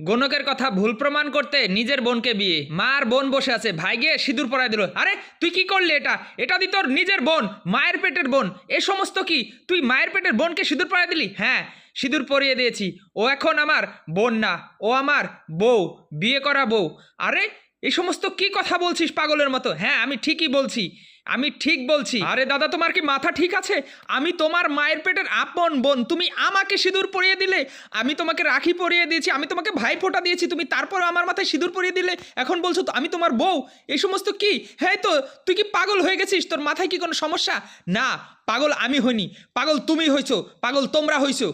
গণকের কথা ভুল প্রমাণ করতে নিজের বোনকে বিয়ে। মার বোন বসে আছে, ভাই গিয়ে সিঁদুর পরায় দিল। আরে, তুই কি করলি এটা? এটা দি তোর নিজের বোন, মায়ের পেটের বোন। এ সমস্ত কি? তুই মায়ের পেটের বোনকে সিঁদুর পরায় দিলি? হ্যাঁ সিঁদুর পরিয়ে দিয়েছি। ও এখন আমার বোন না, ও আমার বউ, বিয়ে করা বউ। আরে এই সমস্ত কি কথা বলছিস পাগলের মতো? হ্যাঁ আমি ঠিকই বলছি। আমি ঠিক বলছি। আরে দাদা, তোমার কি মাথা ঠিক আছে? আমি তোমার মায়ের পেটের আপন বোন। তুমি আমাকে সিঁদুর পরিয়ে দিলে, আমি তোমাকে রাখি পরিয়ে দিয়েছি, আমি তোমাকে ভাই ফোঁটা দিয়েছি, তুমি তারপর আমার মাথায় সিঁদুর পরিয়ে দিলে, এখন বলছো তো আমি তোমার বউ? এই সমস্ত কি? হ্যাঁ তো, তুই কি পাগল হয়ে গেছিস? তোর মাথায় কি কোনো সমস্যা? না, পাগল আমি হইনি। পাগল তুমি হইছো, পাগল তোমরা হইছো।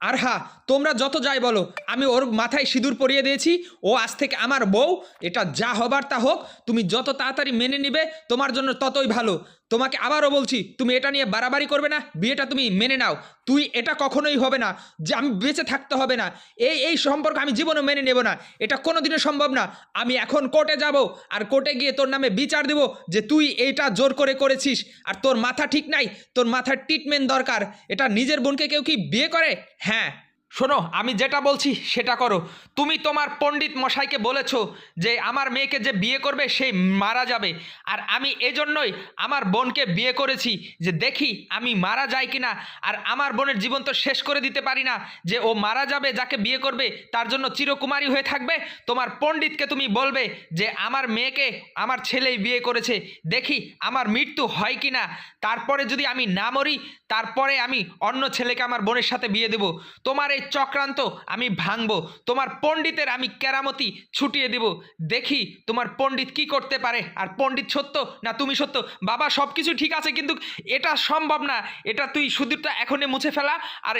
আর হা, তোমরা যত যাই বলো, আমি ওর মাথায় সিঁদুর পরিয়ে দিয়েছি, ও আজ থেকে আমার বউ, এটা যা হবার তা হোক, তুমি যত তাড়াতাড়ি মেনে নিবে, তোমার জন্য ততই ভালো। তোমাকে আবারও বলছি, তুমি এটা নিয়ে বাড়াবাড়ি করবে না, বিয়েটা তুমি মেনে নাও। তুই এটা কখনোই হবে না, যে আমি বেঁচে থাকতে হবে না। এই এই সম্পর্ক আমি জীবনে মেনে নেব না, এটা কোনো দিনও সম্ভব না। আমি এখন কোর্টে যাব, আর কোর্টে গিয়ে তোর নামে বিচার দেব যে তুই এইটা জোর করে করেছিস। আর তোর মাথা ঠিক নাই, তোর মাথার ট্রিটমেন্ট দরকার। এটা নিজের বোনকে কেউ কি বিয়ে করে? হ্যাঁ। শোনো, আমি যেটা বলছি সেটা করো। তুমি তোমার পণ্ডিত মশাইকে বলেছ যে আমার মেয়েকে যে বিয়ে করবে সে মারা যাবে। আর আমি এজন্যই আমার বোনকে বিয়ে করেছি যে দেখি আমি মারা যাই কিনা। আর আমার বোনের জীবন তো শেষ করে দিতে পারি না যে ও মারা যাবে, যাকে বিয়ে করবে, তার জন্য চিরকুমারী হয়ে থাকবে। তোমার পণ্ডিতকে তুমি বলবে যে আমার মেয়েকে আমার ছেলেই বিয়ে করেছে, দেখি আমার মৃত্যু হয় কিনা। তারপরে যদি আমি না মরি, তারপরে আমি অন্য ছেলেকে আমার বোনের সাথে বিয়ে দেব। তোমার এই চক্রান্ত আমি ভাঙবো। তোমার পণ্ডিতের আমি কেরামতি ছুটিয়ে দেব। দেখি তোমার পণ্ডিত কি করতে পারে। আর পণ্ডিত সত্য না তুমি সত্য? বাবা সব কিছু ঠিক আছে, কিন্তু এটা সম্ভব না। এটা তুই সুদূরটা এখনই মুছে ফেলা। আর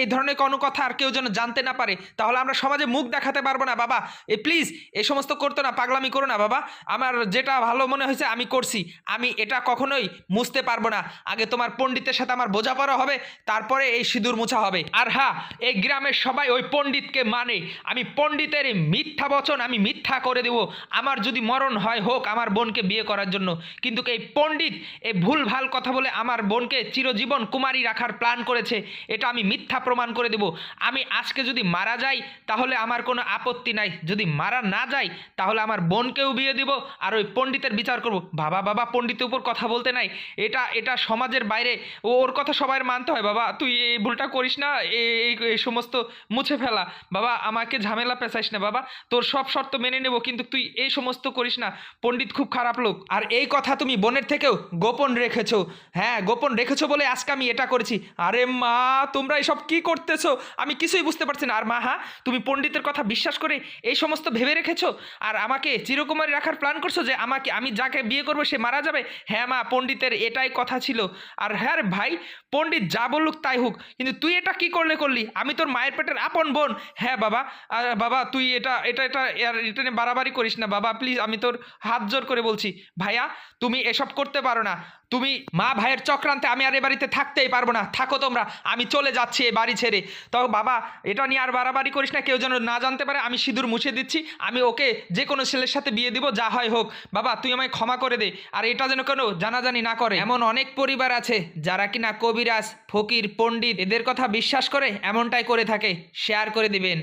এই ধরনের কোনো কথা আর কেউ যেন জানতে না পারে। তাহলে আমরা সমাজে মুখ দেখাতে পারব না, বাবা। এ প্লিজ এই সমস্ত করতো না, পাগলামি করো না, বাবা। আমার যেটা ভালো মনে হয়েছে, আমি করছি। আমি এটা কখনোই মুছতে পারব না। আগে তোমার পণ্ডিতের সাথে আমার বোঝাপড়া হবে, তারপরে এই সিঁদুর মোছা হবে। আর হ্যাঁ এই গ্রামের সবাই ওই পণ্ডিতকে মানে। আমি পণ্ডিতের মিথ্যা বচন আমি মিথ্যা করে দেব। আমার যদি মরণ হয়, হোক আমার বোনকে বিয়ে করার জন্য। কিন্তু এই পণ্ডিত এই ভুল ভালো কথা বলে আমার বোনকে চিরজীবন কুমারী রাখার প্ল্যান করেছে। এটা আমি মিথ্যা প্রমাণ করে দেব। আমি আজকে যদি মারা যাই, তাহলে আমার কোনো আপত্তি নাই। যদি মারা না যাই, তাহলে আমার বোনকেও বিয়ে দিব আর ওই পণ্ডিতের বিচার করব। বাবা বাবা, পণ্ডিতের উপর কথা বলতে নাই। এটা এটা সমাজের বাইরে। ওর কথা সবাই মানতে হয়। বাবা, তুই এই ভুলটা করিস না এই সমস্ত মুছে ফেলা। বাবা, আমাকে ঝামেলা পেঁচাইস না, বাবা। তোর সব শর্ত মেনে নেব, কিন্তু তুই এই সমস্ত করিস না। পণ্ডিত খুব খারাপ লোক। আর এই কথা তুমি বোনের থেকেও গোপন রেখেছো। হ্যাঁ গোপন রেখেছো বলে আজকে আমি এটা করেছি। আরে মা, তোমরা এসব কি করতেছো? আমি কিছুই বুঝতে পারছি না। আর মা হ্যাঁ তুমি পণ্ডিতের কথা বিশ্বাস করে এই সমস্ত ভেবে রেখেছো? আর আমাকে চিরকুমারী রাখার প্ল্যান করছ যে আমাকে, আমি যাকে বিয়ে করব সে মারা যাবে? হ্যাঁ মা, পণ্ডিতের এটাই কথা ছিল। আর হ্যাঁ ভাই, পণ্ডিত যা বলুক তাই হোক। কিন্তু তুই এটা কি করলে করলি? আমি তোর মায়ের পেটের আপন বোন। হ্যাঁ বাবা। আর বাবা, তুই এটা এটা এটা এটা নিয়ে বাড়াবাড়ি করিস না। বাবা প্লিজ আমি তোর হাত জোর করে বলছি। ভাইয়া, তুমি এসব করতে পারো না। তুমি মা ভাইয়ের চক্রান্তে আমি আর এ বাড়িতে থাকতেই পারব না। থাকো তোমরা, আমি চলে যাচ্ছি এই বাড়ি ছেড়ে। তো বাবা, এটা নিয়ে আর বাড়াবাড়ি করিস না, কেউ যেন না জানতে পারে, আমি সিঁদুর মুছে দিচ্ছি, আমি ওকে যে কোনো ছেলের সাথে বিয়ে দিব, যা হয় হোক। বাবা, তুই আমায় ক্ষমা করে দে, আর এটা যেন কেন জানাজানি না করে। এমন অনেক পরিবার আছে, যারা কিনা কবিরাজ, ফকির, পণ্ডিত, এদের কথা বিশ্বাস করে এমনটাই করে থাকে। শেয়ার করে দিবেন।